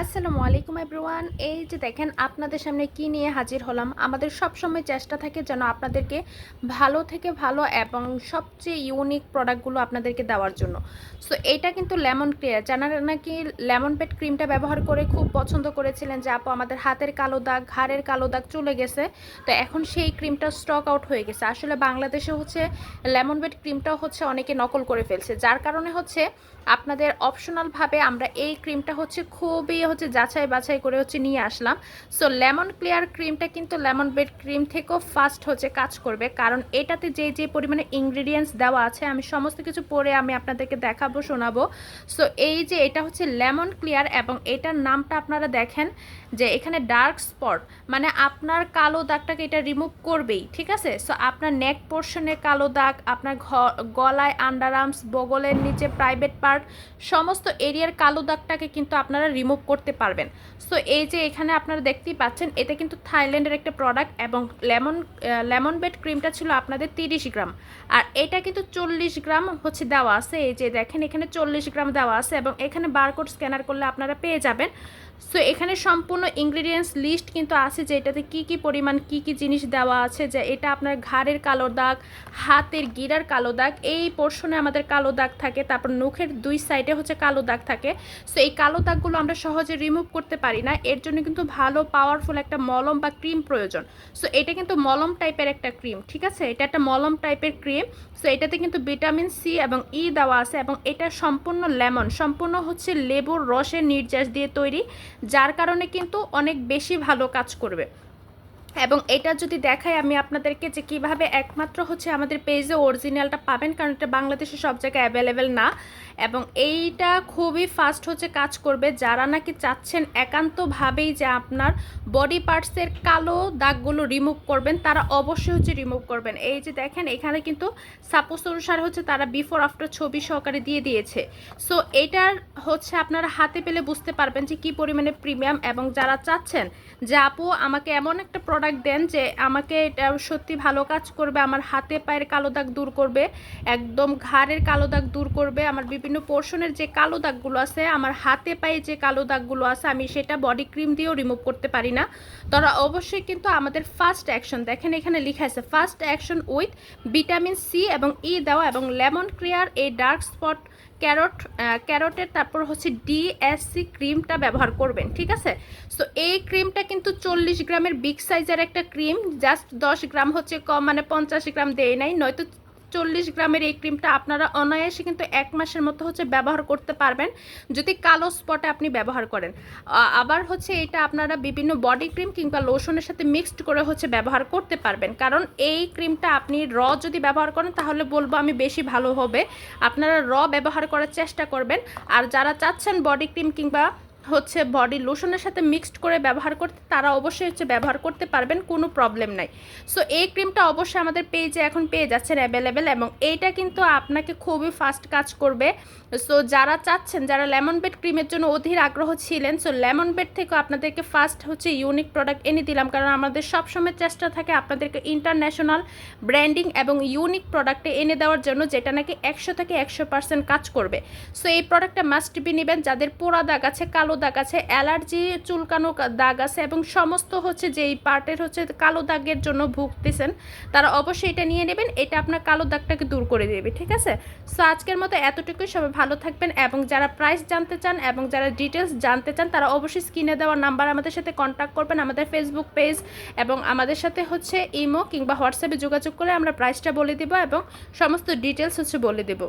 আসসালামু আলাইকুম এভরিওয়ান। এই যে দেখেন, আপনাদের সামনে কি নিয়ে হাজির হলাম? আমাদের সব সময় চেষ্টা থাকে যেন আপনাদেরকে ভালো থেকে ভালো এবং সবচেয়ে ইউনিক প্রোডাক্টগুলো আপনাদেরকে দেওয়ার জন্য। সো এটা কিন্তু লেমন ক্লিয়ার যারা নাকি লেমন পেট ক্রিমটা ব্যবহার করে খুব পছন্দ করেছিলেন যে, আপু, আমাদের হাতের কালো দাগ, ঘাড়ের কালো দাগ চলে গেছে। তো এখন সেই ক্রিমটা স্টক আউট হয়ে গেছে। আসলে বাংলাদেশে হচ্ছে লেমন পেট ক্রিমটাও হচ্ছে অনেকে নকল করে ফেলছে। যার কারণে হচ্ছে আপনাদের অপশনালভাবে আমরা এই ক্রিমটা হচ্ছে খুবই হচ্ছে যাচাই বাছাই করে হচ্ছে নিয়ে আসলাম। সো লেমন ক্লিয়ার ক্রিমটা কিন্তু লেমন বেড ক্রিম থেকেও ফাস্ট হচ্ছে কাজ করবে। কারণ এটাতে যে যে পরিমাণে ইনগ্রিডিয়েন্টস দেওয়া আছে, আমি সমস্ত কিছু পরে আমি আপনাদেরকে দেখাবো, শোনাবো। সো এই যে এটা হচ্ছে লেমন ক্লিয়ার এবং এটার নামটা আপনারা দেখেন যে এখানে ডার্ক স্পট মানে আপনার কালো দাগটাকে এটা রিমুভ করবেই, ঠিক আছে? সো আপনার নেক পোর্শনে কালো দাগ, আপনার গলায় আন্ডার আর্মস বগলের নিচে প্রাইভেট পার্ট সমস্ত এরিয়ার কালো দাগটাকে কিন্তু আপনারা রিমুভ করতে পারবেন। সো এই যে এখানে আপনারা দেখতেই পাচ্ছেন, এটা কিন্তু থাইল্যান্ডের একটা প্রোডাক্ট এবং লেমন লেমন বেড ক্রিমটা ছিল আপনাদের তিরিশ গ্রাম। আর এটা কিন্তু চল্লিশ গ্রাম হচ্ছে দেওয়া আছে। এই যে দেখেন, এখানে চল্লিশ গ্রাম দেওয়া আছে এবং এখানে বারকোড স্ক্যানার করলে আপনারা পেয়ে যাবেন। সো এখানে সম্পূর্ণ ইনগ্রিডিয়েন্টস লিস্ট কিন্তু আছে যে এটাতে কী কী পরিমাণ কী কী জিনিস দেওয়া আছে, যে এটা আপনার ঘাড়ের কালো দাগ, হাতের গিরার কালো দাগ, এই পোর্শনে আমাদের কালো দাগ থাকে, তারপর মুখের দুই সাইডে হচ্ছে কালো দাগ থাকে। সো এই কালো দাগগুলো আমরা সহজে রিমুভ করতে পারি না, এর জন্য কিন্তু ভালো পাওয়ারফুল একটা মলম বা ক্রিম প্রয়োজন। সো এটা কিন্তু মলম টাইপের একটা ক্রিম ঠিক আছে? এটা একটা মলম টাইপের ক্রিম সো এটাতে কিন্তু ভিটামিন সি এবং ই দেওয়া আছে এবং এটা সম্পূর্ণ লেমন সম্পূর্ণ হচ্ছে লেবুর রসের নির্যাস দিয়ে তৈরি। যার কারণে কিন্তু অনেক বেশি ভালো কাজ করবে। এবং এটা যদি দেখাই, আমি আপনাদেরকে যে কীভাবে একমাত্র হচ্ছে আমাদের পেজে অরিজিনালটা পাবেন, কারণ এটা বাংলাদেশে সব জায়গায় অ্যাভেলেবেল না। এবং এইটা খুবই ফাস্ট হচ্ছে কাজ করবে। যারা নাকি চাচ্ছেন একান্তভাবেই যে আপনার বডি পার্টসের কালো দাগগুলো রিমুভ করবেন, তারা অবশ্যই হচ্ছে রিমুভ করবেন। এই যে দেখেন, এখানে কিন্তু সাপোজ অনুসারে হচ্ছে তারা বিফোর আফটার ছবি সহকারে দিয়ে দিয়েছে। সো এটার হচ্ছে আপনারা হাতে পেলে বুঝতে পারবেন যে কি পরিমাণে প্রিমিয়াম এবং যারা চাচ্ছেন যে, আপু, আমাকে এমন একটা দেন যে আমাকে এটা সত্যি ভালো কাজ করবে, আমার হাতে পায়ের কালো দাগ দূর করবে, একদম ঘাড়ের কালো দাগ দূর করবে, আমার বিভিন্ন পোর্শনের যে কালো দাগগুলো আছে, আমার হাতে পায়ে যে কালো দাগগুলো আছে, আমি সেটা বডি ক্রিম দিয়েও রিমুভ করতে পারি না। তারা অবশ্যই কিন্তু আমাদের ফার্স্ট অ্যাকশন দেখেন এখানে লেখা আছে first action with vitamin C এবং ই দেওয়া এবং লেমন ক্লিয়ার এই ডার্ক স্পট ক্যারট ক্যারটের তারপর হচ্ছে ডিএসসি ক্রিমটা ব্যবহার করবেন, ঠিক আছে? সো এই ক্রিমটা কিন্তু চল্লিশ গ্রামের বিগ সাইজের একটা ক্রিম জাস্ট দশ গ্রাম হচ্ছে কম মানে পঞ্চাশ গ্রাম দেয় নাই, নয়তো চল্লিশ গ্রামের এই ক্রিমটা আপনারা অনায়াসে কিন্তু এক মাসের মতো হচ্ছে ব্যবহার করতে পারবেন, যদি কালো স্পটে আপনি ব্যবহার করেন। আবার হচ্ছে এটা আপনারা বিভিন্ন বডি ক্রিম কিংবা লোশনের সাথে মিক্সড করে হচ্ছে ব্যবহার করতে পারবেন। কারণ এই ক্রিমটা আপনি র যদি ব্যবহার করেন, তাহলে বলব আমি বেশি ভালো হবে। আপনারা র ব্যবহার করার চেষ্টা করবেন। আর যারা চাচ্ছেন বডি ক্রিম কিংবা হচ্ছে বডি লোশনের সাথে মিক্সড করে ব্যবহার করতে, তারা অবশ্যই হচ্ছে ব্যবহার করতে পারবেন, কোনো প্রবলেম নাই। সো এই ক্রিমটা অবশ্যই আমাদের পেজে এখন পেয়ে যাচ্ছেন অ্যাভেলেবেল এবং এইটা কিন্তু আপনাকে খুবই ফাস্ট কাজ করবে। সো যারা চাচ্ছেন, যারা লেমন বেড ক্রিমের জন্য অধীর আগ্রহ ছিলেন সো লেমন বেড থেকেও আপনাদেরকে ফার্স্ট হচ্ছে ইউনিক প্রোডাক্ট এনে দিলাম। কারণ আমাদের সবসময় চেষ্টা থাকে আপনাদেরকে ইন্টারন্যাশনাল ব্র্যান্ডিং এবং ইউনিক প্রোডাক্টে এনে দেওয়ার জন্য, যেটা নাকি একশো থেকে একশো পার্সেন্ট কাজ করবে। সো এই প্রোডাক্টটা মাস্ট বি নেবেন। যাদের পোড়া দাগ আছে, কালো দাগ আছে, অ্যালার্জি, চুলকানো দাগ আছে এবং সমস্ত হচ্ছে যে এই পার্টের হচ্ছে কালো দাগের জন্য ভুগতেছেন, তারা অবশ্যই এটা নিয়ে নেবেন, এটা আপনার কালো দাগটাকে দূর করে দেবে, ঠিক আছে? সো আজকের মতো এতটুকুই, সবাই ভালো থাকবেন এবং যারা প্রাইস জানতে চান এবং যারা ডিটেলস জানতে চান, তারা অবশ্যই স্ক্রিনে দেওয়া নাম্বার আমাদের সাথে কন্ট্যাক্ট করবেন, আমাদের ফেসবুক পেজ এবং আমাদের সাথে হচ্ছে ইমো কিংবা হোয়াটসঅ্যাপে যোগাযোগ করে আমরা প্রাইসটা বলে দেবো এবং সমস্ত ডিটেলস হচ্ছে বলে দেবো।